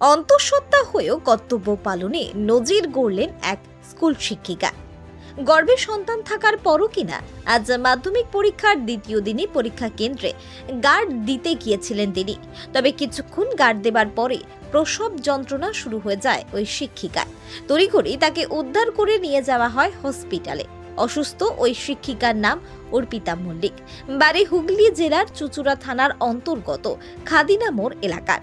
অন্তঃসত্ত্বা হয়েও কর্তব্য পালনে নজির গড়লেন এক স্কুল শিক্ষিকা। গর্ভে সন্তান থাকার পরও কিনা আজ মাধ্যমিক পরীক্ষার দ্বিতীয় দিনই পরীক্ষা কেন্দ্রে গার্ড দিতে গিয়েছিলেন তিনি। তবে কিছুক্ষণ গার্ড দেবার পরে প্রসব যন্ত্রণা শুরু হয়ে যায় ওই শিক্ষিকা। তড়িঘড়ি তাকে উদ্ধার করে নিয়ে যাওয়া হয় হসপিটালে। অসুস্থ ওই শিক্ষিকার নাম অর্পিতা মল্লিক। বাড়ি হুগলি জেলার চুচুড়া থানার অন্তর্গত খাদিনা মোড় এলাকার।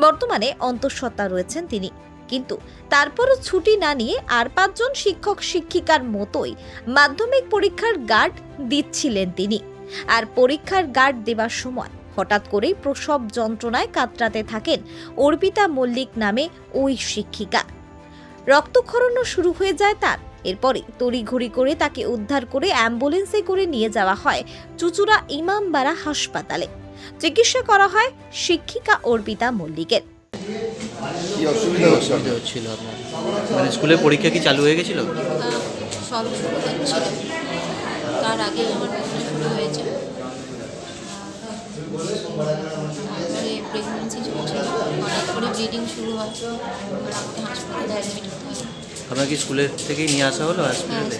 বর্তমানে অন্তঃসত্ত্বা রয়েছেন তিনি। কিন্তু তারপরও ছুটি না নিয়ে আর পাঁচজন শিক্ষক শিক্ষিকার মতোই মাধ্যমিক পরীক্ষার গার্ড দিচ্ছিলেন তিনি। আর পরীক্ষার গার্ড দেবার সময় হঠাৎ করেই প্রসব যন্ত্রণায় কাতরাতে থাকেন অর্পিতা মল্লিক নামে ওই শিক্ষিকা। রক্তক্ষরণও শুরু হয়ে যায় তার। এরপরে তড়িঘড়ি করে তাকে উদ্ধার করে অ্যাম্বুলেন্সে করে নিয়ে যাওয়া হয় চুচুড়া ইমামবাড়া হাসপাতালে। চিকিৎসা করা হয় শিক্ষিকা অর্পিতা মল্লিকের। হচ্ছিল আপনার। মানে স্কুলের পরীক্ষা কি চালু হয়ে গেছিল? সব শুরু হচ্ছিল। তার আগে আমার ব্যবসা শুরু হয়েছে। তারপরে প্রেগনেন্সি চলছিল। হঠাৎ করে ব্লিডিং শুরু হয়। আমাকে হাসপাতালে অ্যাডমিট হতে হয়। আপনার কি স্কুলের থেকেই নিয়ে আসা হলো? হ্যাঁ হসপিটালে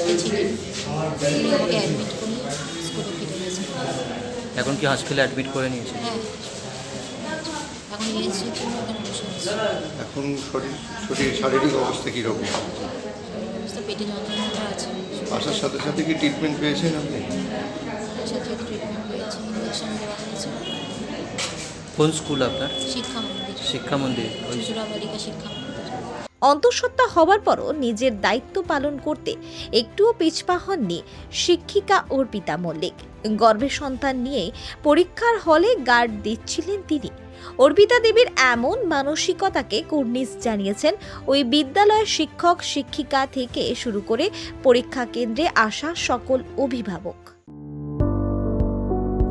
স্কুলে এখন কি হসপিটালে অ্যাডমিট করে নিয়েছে হ্যাঁ এখন শরীর শরীর শারীরিক অবস্থা কীরকম? আসার সাথে সাথে কি ট্রিটমেন্ট পেয়েছেন আপনি? কোন স্কুল আপনার? শিক্ষা শিক্ষা মন্দির অন্তঃসত্ত্বা হবার পরও নিজের দায়িত্ব পালন করতে একটুও পিছপা হননি শিক্ষিকা অর্পিতা মল্লিক। গর্ভে সন্তান নিয়ে পরীক্ষার হলে গার্ড দিচ্ছিলেন তিনি। অর্পিতা দেবীর এমন মানসিকতাকে কুর্নিশ জানিয়েছেন ওই বিদ্যালয়ের শিক্ষক শিক্ষিকা থেকে শুরু করে পরীক্ষা কেন্দ্রে আসা সকল অভিভাবক।